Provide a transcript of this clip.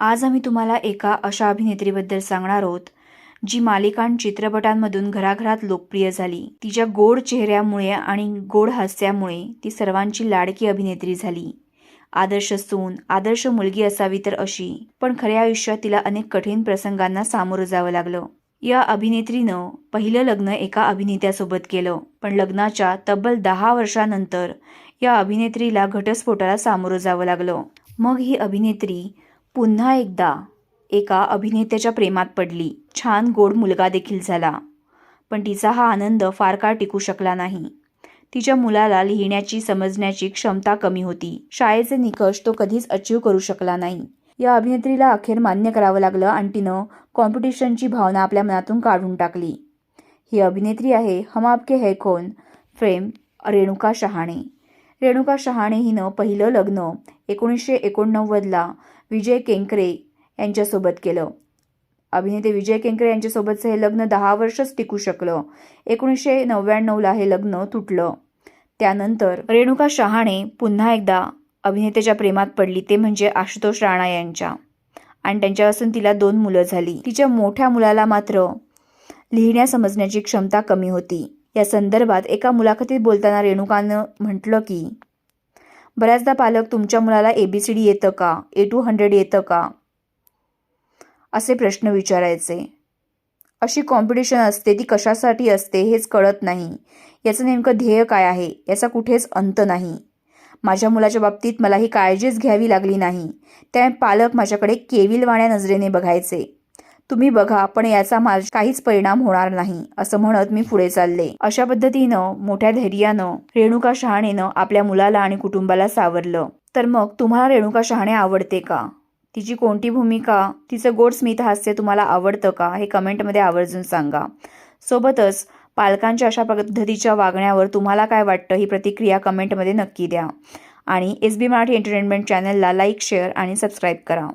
आज आम्ही तुम्हाला एका अशा अभिनेत्रीबद्दल सांगणार आहोत जी मालिकां चित्रपटांमधून घराघरात लोकप्रिय झाली. तिच्या गोड चेहऱ्यामुळे आणि गोड हास्यामुळे ती सर्वांची लाडकी अभिनेत्री झाली. आदर्श सून आदर्श मुलगी असावी तर अशी पण खऱ्या आयुष्यात तिला अनेक कठीण प्रसंगांना सामोरं जावं लागलं. या अभिनेत्रीनं पहिलं लग्न एका अभिनेत्यासोबत केलं पण लग्नाच्या तब्बल दहा वर्षानंतर या अभिनेत्रीला घटस्फोटाला सामोरं जावं लागलं. मग ही अभिनेत्री पुन्हा एकदा एका अभिनेत्याच्या प्रेमात पडली. छान गोड मुलगा देखील झाला. पण तिचा हा आनंद फार काळ टिकू शकला नाही. तिच्या मुलाला लिहिण्याची समजण्याची क्षमता कमी होती. शाळेचे निकष तो कधीच अचीव करू शकला नाही. या अभिनेत्रीला अखेर मान्य करावं लागलं आणि तिनं कॉम्पिटिशनची भावना आपल्या मनातून काढून टाकली. ही अभिनेत्री आहे हम आपके है कौन? फ्रेम रेणुका शहाणे. रेणुका शहाणे हिनं पहिलं लग्न एकोणीसशे एकोणनव्वदला विजय केंकरे यांच्यासोबत केलं. अभिनेते विजय केंकरे यांच्यासोबतचं हे लग्न दहा वर्षच टिकू शकलं. एकोणीसशे नव्याण्णवला हे लग्न तुटलं. त्यानंतर रेणुका शहाणे पुन्हा एकदा अभिनेत्याच्या प्रेमात पडली ते म्हणजे आशुतोष राणा यांच्या. आणि त्यांच्यापासून तिला दोन मुलं झाली. तिच्या मोठ्या मुलाला मात्र लिहिण्या समजण्याची क्षमता कमी होती. या संदर्भात एका मुलाखतीत बोलताना रेणुकानं म्हटलं की बऱ्याचदा पालक तुमच्या मुलाला ए बी सी डी येतं का? ए टू हंड्रेड येतं का? असे प्रश्न विचारायचे. अशी कॉम्पिटिशन असते ती कशासाठी असते हेच कळत नाही. याचं नेमकं ध्येय काय आहे? याचा कुठेच अंत नाही. माझ्या मुलाच्या बाबतीत मला ही काळजीच घ्यावी लागली नाही. त्यामुळे पालक माझ्याकडे केविलवाण्या नजरेने बघायचे. तुम्ही बघा पण याचा माझ काहीच परिणाम होणार नाही असं म्हणत मी पुढे चालले. अशा पद्धतीनं मोठ्या धैर्यानं रेणुका शहाणेनं आपल्या मुलाला आणि कुटुंबाला सावरलं. तर मग तुम्हाला रेणुका शहाणे आवडते का? तिची कोणती भूमिका? तिचं गोड स्मित हास्य तुम्हाला आवडतं का? हे कमेंटमध्ये आवर्जून सांगा. सोबतच पालकांच्या अशा पद्धतीच्या वागण्यावर तुम्हाला काय वाटतं ही प्रतिक्रिया कमेंटमध्ये नक्की द्या. आणि एस बी मराठी एंटरटेनमेंट चॅनलला लाईक शेअर आणि सबस्क्राईब करा.